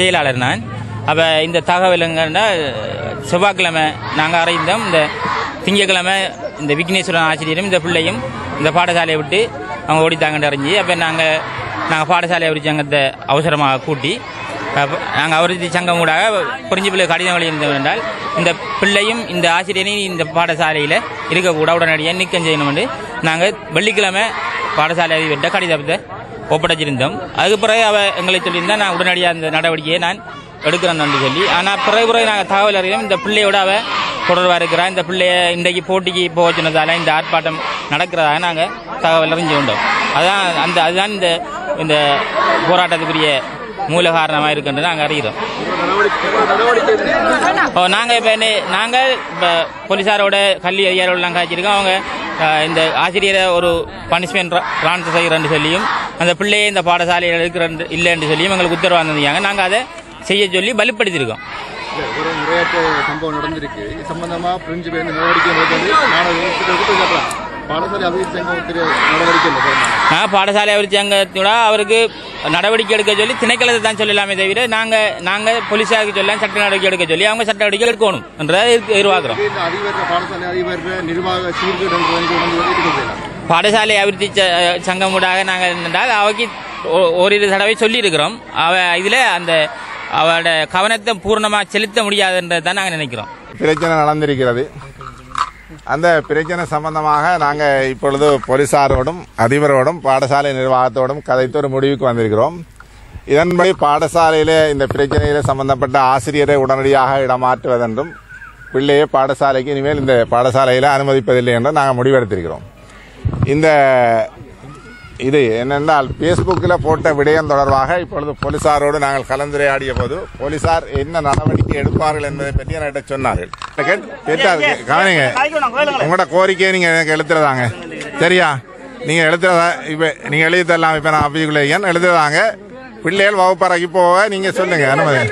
செயலாளர் நான். அப்போ இந்த தகவலுங்கன்னா செவ்வாய்க்கிழமை நாங்கள் அறிந்தோம். இந்த திங்கட்கிழமை இந்த விக்னேஸ்வரன் ஆசிரியரும் இந்த பிள்ளையும் இந்த பாடசாலையை விட்டு அவங்க ஓடித்தாங்கன்னு அறிஞ்சு அப்போ நாங்கள் நாங்கள் பாடசாலை அபிவிருத்தி சங்கத்தை அவசரமாக கூட்டி நாங்கள் அபிவிருத்தி சங்கம் கூட பிரிஞ்சிப்பிள்ளை கடிதம் எழுதியிருந்தோம் என்றால் இந்த பிள்ளையும் இந்த ஆசிரியரையும் இந்த பாடசாலையில் இருக்கக்கூட உடனடியாக நீக்கம் செய்யணும் என்று நாங்கள் வெள்ளிக்கிழமை பாடசாலை அதிபர்கிட்ட கடிதத்தை ஒப்படைச்சிருந்தோம். அதுக்கு பிறகு அவ எங்களை சொல்லியிருந்தா நான் உடனடியாக அந்த நடவடிக்கையை நான் எடுக்கிறேன் என்று சொல்லி. ஆனால் பிறகு பிறகு நாங்கள் தகவல் அறிவோம் இந்த பிள்ளையோட அவ தொடர்பாக இருக்கிறா. இந்த பிள்ளைய இன்றைக்கு போட்டிக்கு போக சொன்னதால இந்த ஆர்ப்பாட்டம் நடக்கிறதாக நாங்கள் தகவல் அறிஞ்சு கொண்டோம். அதான் அந்த அதுதான் இந்த இந்த போராட்டத்துக்குரிய மூல காரணமாக இருக்குன்றது நாங்கள் அறிகிறோம். ஓ நாங்கள் இப்போ நாங்கள் இப்போ போலீஸாரோட கல்வி அதிகாரிகளெலாம் காய்ச்சிருக்கோம். அவங்க இந்த ஆசிரியரை ஒரு பனிஷ்மெண்ட் ட்ரான்ஸ்ஃபர் செய்கிறேன்னு சொல்லியும் அந்த பிள்ளையை இந்த பாடசாலையில் இருக்கிற இல்லைன்னு சொல்லியும் எங்களுக்கு உத்தரவு வந்திருக்காங்க நாங்கள் அதை செய்ய சொல்லி வலுப்படுத்தியிருக்கோம் ஒரு முறையற்ற சம்பவம் நடந்திருக்கு. இது சம்பந்தமா பிரிஞ்சு பேர் நடவடிக்கை எடுக்கிறது மாணவர்கள் பாடசாலை அபிவிருத்தி சங்கம் நடவடிக்கை பாடசாலை அபிவிருத்தி சங்கத்தோட அவருக்கு நடவடிக்கை எடுக்க சொல்லி திணைக்களத்தை தான் சொல்லலாமே தவிர நாங்கள் நாங்கள் போலீஸாருக்கு சொல்லலாம் சட்ட நடவடிக்கை எடுக்க சொல்லி அவங்க சட்ட நடவடிக்கை எடுக்கணும் என்றதை எதிர்- எதிர்பார்க்கிறோம். பாடசாலை அபிவிருத்தி ச- சங்கம் ஊடாக நாங்கள் என்னென்றால் அவைக்கு ஒ- ஓரிரு தடவை சொல்லியிருக்கிறோம். அவ இதில் அந்த அவளோட கவனத்தை பூர்ணமாக செலுத்த முடியாதுன்றதை தான் நாங்கள் நினைக்கிறோம். பிரச்சனை நடந்திருக்கிறது. அந்த பிரச்சனை சம்பந்தமாக நாங்கள் இப்பொழுது போலீசாரோடும் அதிபரோடும் பாடசாலை நிர்வாகத்தோடும் கதைத்து ஒரு முடிவுக்கு வந்திருக்கிறோம். இதன்படி பாடசாலையில் இந்த பிரச்சனையில் சம்பந்தப்பட்ட ஆசிரியரை உடனடியாக இடமாற்றுவதென்றும் பிள்ளையை பாடசாலைக்கு இனிமேல் இந்த பாடசாலையில் அனுமதிப்பதில்லை என்று நாங்கள் முடிவெடுத்திருக்கிறோம். இந்த இது என்னென்றால் ஃபேஸ்புக்கில் போட்ட விடயம் தொடர்பாக இப்பொழுது போலீசாரோடு நாங்கள் கலந்துரையாடிய போது போலீசார் என்ன நடவடிக்கை எடுப்பார்கள் என்பதை பற்றி என்கிட்ட சொன்னார்கள். கேட்- கேட்டாரு கவனிங்க. உங்களோட கோரிக்கையை நீங்க எனக்கு எழுத்துறதாங்க. சரியா? நீங்க எழுத்துறதா? இப்ப நீங்க எழுதி தரலாம் இப்ப நான் ஆபீஸ்க்குள்ள இருக்கேன். எழுதுறதாங்க. பிள்ளைகள் வகுப்பறைக்கு போக நீங்க சொல்லுங்க. அனுமதி.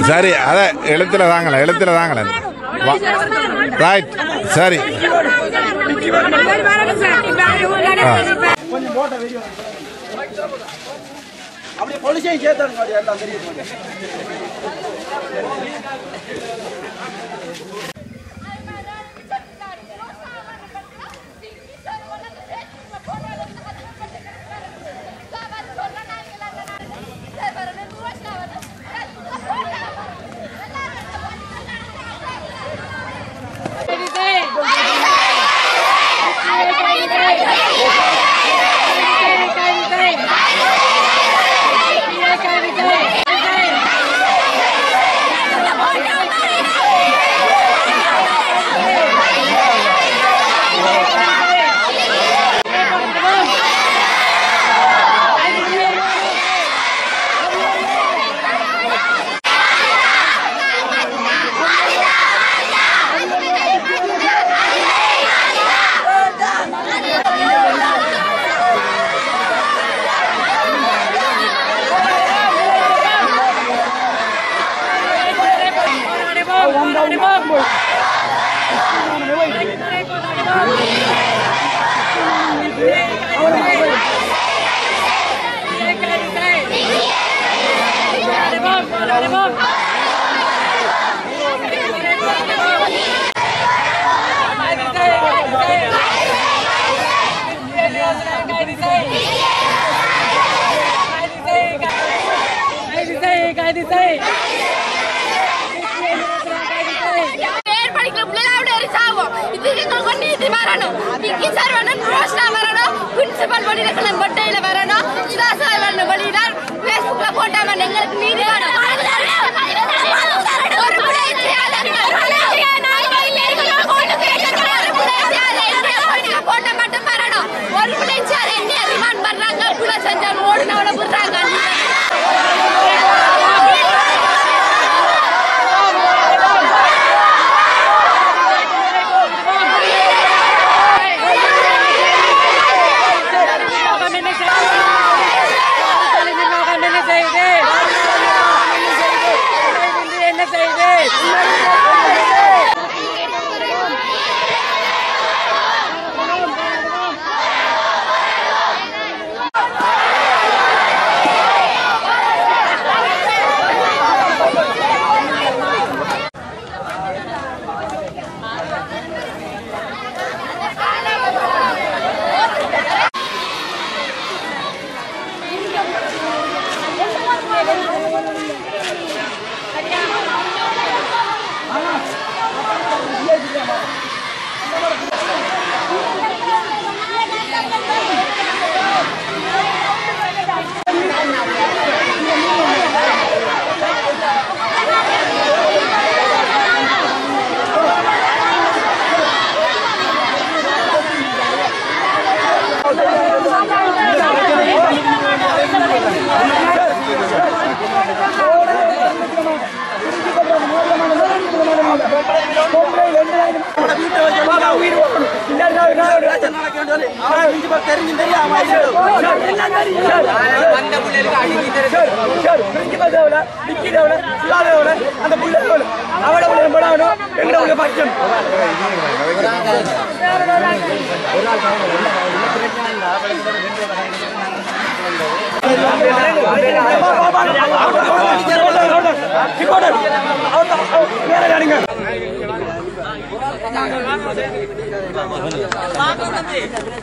சரி அத எழுத்துல தாங்களே எழுத்துல தாங்களே ரைட் சரி அப்படியே போலீஸையும் சேர்த்தாங்க Vamos, vamos, vamos.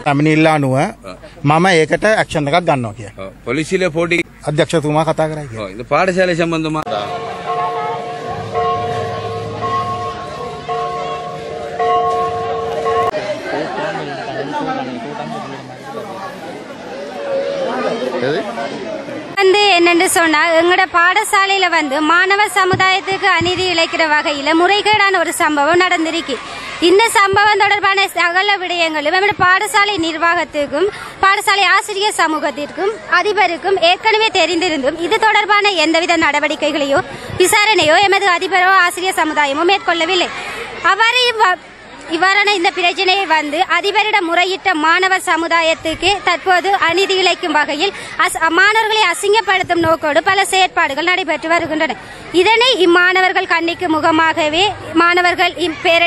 පැමිණි ඉල්ලා අනුව මම ඒකට ඇක්ෂන් එකක් ගන්නවා කිය. පොලිසිල පොඩි අධ්‍යක්ෂතුමා කතා කරයි කිය. இந்த பாடசாலை சம்பந்தமா எது வந்து என்னன்னு சொன்னா எங்களோட பாடசாலையில வந்து மாணவ சமுதாயத்துக்கு அநீதி இழைக்கிற வகையில முறைகேடான ஒரு சம்பவம் நடந்திருக்கு இந்த சம்பவம் தொடர்பான சகல விடயங்களும் எமது பாடசாலை நிர்வாகத்துக்கும் பாடசாலை ஆசிரியர் சமூகத்திற்கும் அதிபருக்கும் ஏற்கனவே தெரிந்திருந்தும் இது தொடர்பான எந்தவித நடவடிக்கைகளையோ விசாரணையோ எமது அதிபரோ ஆசிரியர் சமுதாயமோ மேற்கொள்ளவில்லை. அவ்வாறு இவ்வ- இவ்வாறான இந்த பிரச்சனையை வந்து அதிபரிடம் முறையிட்ட மாணவர் சமுதாயத்துக்கு தற்போது அநீதி இழைக்கும் வகையில் அஸ்- மாணவர்களை அசிங்கப்படுத்தும் நோக்கோடு பல செயற்பாடுகள் நடைபெற்று வருகின்றன. இதனை இம்மாணவர்கள் கண்ணிக்கு முகமாகவே மாணவர்கள் இப்பேர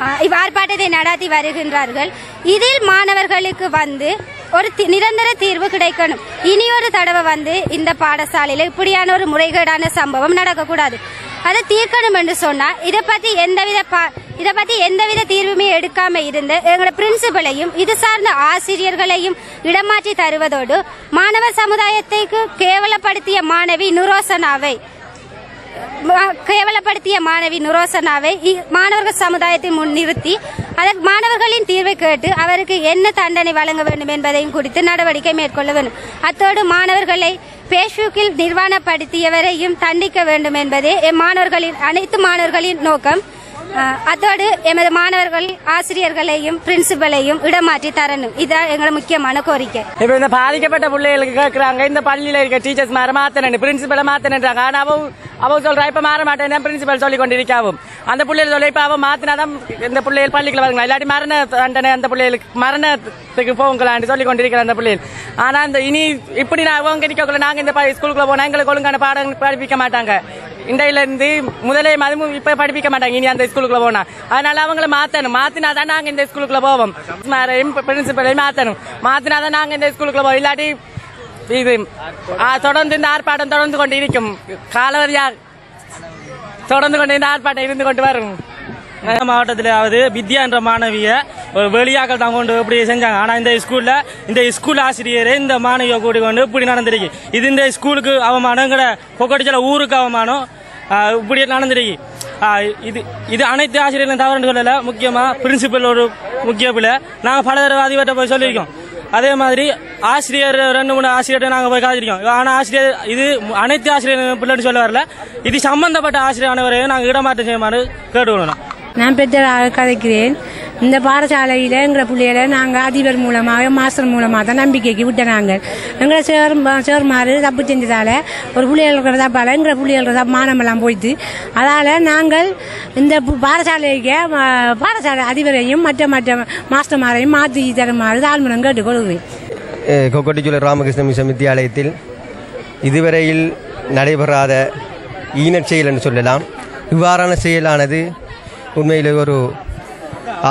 இவ்வாறுபாட்டத்தை நடாத்தி ஆர்ப்பாட்டத்தை வருகின்றார்கள். இதில் மாணவர்களுக்கு வந்து ஒரு தி- நிரந்தர தீர்வு கிடைக்கணும். இனி ஒரு தடவை வந்து இந்த பாடசாலையில இப்படியான ஒரு முறைகேடான சம்பவம் நடக்கக்கூடாது. அதை தீர்க்கணும் என்று சொன்னா இதை பத்தி எந்தவித பா- இதை பத்தி எந்தவித தீர்வுமே எடுக்காம இருந்த எங்களோட பிரின்சிபலையும் இது சார்ந்த ஆசிரியர்களையும் இடமாற்றி தருவதோடு மாணவர் சமுதாயத்துக்கு கேவலப்படுத்திய மாணவி நுரோசனாவை கேவலப்படுத்திய மாணவி நுரோசனாவை இ- மாணவர்கள் சமுதாயத்தை முன்னிறுத்தி அதற்கு மாணவர்களின் தீர்வை கேட்டு அவருக்கு என்ன தண்டனை வழங்க வேண்டும் என்பதையும் குறித்து நடவடிக்கை மேற்கொள்ள வேண்டும். அத்தோடு மாணவர்களை பேஸ்புக்கில் நிர்வாணப்படுத்தியவரையும் தண்டிக்க வேண்டும் என்பதே எம் மாணவர்களின் அனைத்து மாணவர்களின் நோக்கம். அதோடு அத்தோடு எமது மாணவர்கள் ஆசிரியர்களையும் பிரின்சிபலையும் இடமாற்றி தரணும். இதுதான் எங்களோட முக்கியமான கோரிக்கை. இப்ப இந்த பாதிக்கப்பட்ட பிள்ளைகளுக்கு கேக்குறாங்க. இந்த பள்ளியில இருக்க டீச்சர்ஸ் மாற மாத்தணும் பிரின்சிபலை மாத்தணுன்றாங்க ஆனா அவ அவ சொல்றா இப்ப மாற மாட்டேன் பிரின்சிபல் சொல்லி கொண்டிருக்காவும். அந்த பிள்ளைகள் சொல்ல இப்ப அவ மாத்தினாதான் இந்த பிள்ளைகள் பள்ளிக்குள்ள வருங்களா? இல்லாட்டி மரண தண்டனை அந்த பிள்ளைகளுக்கு மரணத்துக்கு போங்களான்னு சொல்லி கொண்டிருக்கிற அந்த பிள்ளைகள். ஆனா இந்த இனி இப்படி நான் அவங்க நிக்கக்குள்ள நாங்க இந்த ஸ்கூலுக்குள்ள போனா எங்களுக்கு ஒழுங்கான பாடம் படிப்பிக்க மாட்டாங்க. இண்டையிலேருந்து முதலே அதுவும் இப்போ படிப்பிக்க மாட்டாங்க இனி அந்த ஸ்கூலுக்குள்ள போனா. அதனால அவங்கள மாத்தணும். மாத்தினா தான் நாங்கள் இந்த ஸ்கூலுக்குள்ள போவோம். பிரின்சிபலையும் மாத்தணும். மாத்தினா தான் நாங்கள் இந்த ஸ்கூலுக்குள்ள போவோம். இல்லாட்டி இது தொடர்ந்து இந்த ஆர்ப்பாட்டம் தொடர்ந்து கொண்டு இருக்கும் காலவரியா தொடர்ந்து கொண்டு இந்த ஆர்ப்பாட்டம் இருந்து கொண்டு வரும். மாவட்டத்திலாவது வித்யா என்ற மாணவிய ஒரு வெளியாக்கள் தான் கொண்டு இப்படி செஞ்சாங்க. ஆனா இந்த ஸ்கூல்ல இந்த ஸ்கூல் ஆசிரியரே இந்த மாணவியை கூட்டி கொண்டு இப்படி நடந்திருக்கு. இது இந்த ஸ்கூலுக்கு அவமானங்கிற கொக்கடிச்சல ஊருக்கு அவமானம். இப்படியே இப்படி நடந்திருக்கு இது இது அனைத்து ஆசிரியர்களும் தவறுன்னு சொல்லல. முக்கியமா பிரின்சிபல் ஒரு முக்கிய பிள்ளை. நாங்க பல தடவை அதிபர்கிட்ட போய் சொல்லியிருக்கோம். அதே மாதிரி ஆசிரியர் ரெண்டு மூணு ஆசிரியர்கிட்ட நாங்க போய் காத்திருக்கோம். ஆனா ஆசிரியர் இது அனைத்து ஆசிரியர் பிள்ளைன்னு சொல்ல வரல. இது சம்பந்தப்பட்ட ஆசிரியர் அனைவரையும் நாங்க இடமாற்றம் செய்யுமாறு கேட்டுக்கொள்ளணும் நான் பெற்ற கதைக்கிறேன். இந்த பாடசாலையில் எங்களை பிள்ளைகளை நாங்கள் அதிபர் மூலமாக மாஸ்டர் மூலமாக தான் நம்பிக்கைக்கு விட்ட நாங்கள் எங்களை சேர் சேர்மாறு தப்பு செஞ்சதால் ஒரு பிள்ளைகள் தப்பால் எங்களை பிள்ளைகள் தப்பு மானமெல்லாம் போயிட்டு அதால் நாங்கள் இந்த பு- பாடசாலைக்கு பாடசாலை அதிபரையும் மற்ற மற்ற மாஸ்டர்மாரையும் மாற்றி தருமாறு தாழ்மனம் கேட்டுக்கொள்கிறேன். கொக்கட்டிச்சுள்ள ராமகிருஷ்ண மிஷன் வித்தியாலயத்தில் இதுவரையில் நடைபெறாத ஈனச் செயல் என்று சொல்லலாம். இவ்வாறான செயலானது உண்மையில் ஒரு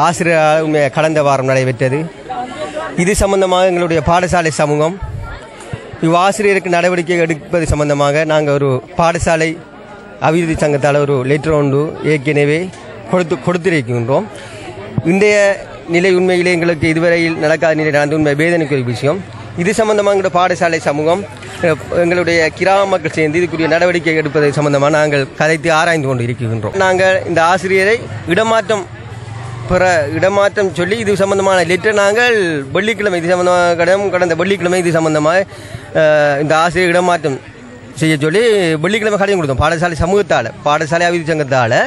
ஆசிரியர் கடந்த வாரம் நடைபெற்றது. இது சம்பந்தமாக எங்களுடைய பாடசாலை சமூகம் இவ்வாசிரியருக்கு நடவடிக்கை எடுப்பது சம்பந்தமாக நாங்கள் ஒரு பாடசாலை அபிவிருத்தி சங்கத்தால் ஒரு லெட்டர் ஒன்று ஏற்கனவே கொடுத்து கொடுத்திருக்கின்றோம். இன்றைய நிலை உண்மையிலே எங்களுக்கு இதுவரையில் நடக்காத நிலை நடந்த உண்மை வேதனைக்குரிய விஷயம். இது சம்பந்தமாக எங்களுடைய பாடசாலை சமூகம் எங்களுடைய கிராம மக்கள் சேர்ந்து இதுக்குரிய நடவடிக்கை எடுப்பது சம்பந்தமாக நாங்கள் கதைத்து ஆராய்ந்து கொண்டு இருக்கின்றோம். நாங்கள் இந்த ஆசிரியரை இடமாற்றம் பிற இடமாற்றம் சொல்லி இது சம்பந்தமான லெட்டர் நாங்கள் வெள்ளிக்கிழமை இது சம்பந்தமாக கடந்த கடந்த வெள்ளிக்கிழமை இது சம்பந்தமாக இந்த ஆசிரியர் இடமாற்றம் செய்ய சொல்லி வெள்ளிக்கிழமை கடிதம் கொடுத்தோம். பாடசாலை சமூகத்தால் பாடசாலை அபிவிருத்தி சங்கத்தால்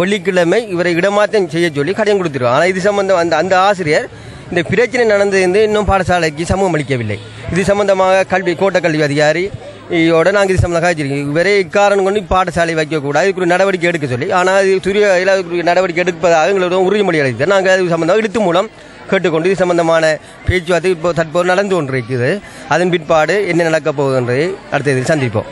வெள்ளிக்கிழமை இவரை இடமாற்றம் செய்ய சொல்லி கடிதம் கொடுத்துருவோம் ஆனால் இது சம்பந்தம் அந்த அந்த ஆசிரியர் இந்த பிரச்சனை நடந்தது இன்னும் பாடசாலைக்கு சமூகம் அளிக்கவில்லை. இது சம்பந்தமாக கல்வி கோட்ட கல்வி அதிகாரி இதோட நாங்கள் இது சம்மந்தமாக வச்சிருக்கோம் வெறே இக்காரணம் கொண்டு பாடசாலை வைக்கக்கூடாது. இதுக்கு ஒரு நடவடிக்கை எடுக்க சொல்லி. ஆனால் அது சுரிய நடவடிக்கை எடுப்பதாக எங்களோட உறுதிமொழி அளித்தது நாங்கள் அது சம்மந்தமாக எழுத்து மூலம் கேட்டுக்கொண்டு இது சம்பந்தமான பேச்சுவார்த்தை இப்போ தற்போது நடந்து கொண்டிருக்குது. அதன் பிற்பாடு என்ன நடக்கப் போகுது அடுத்த இதில் சந்திப்போம்.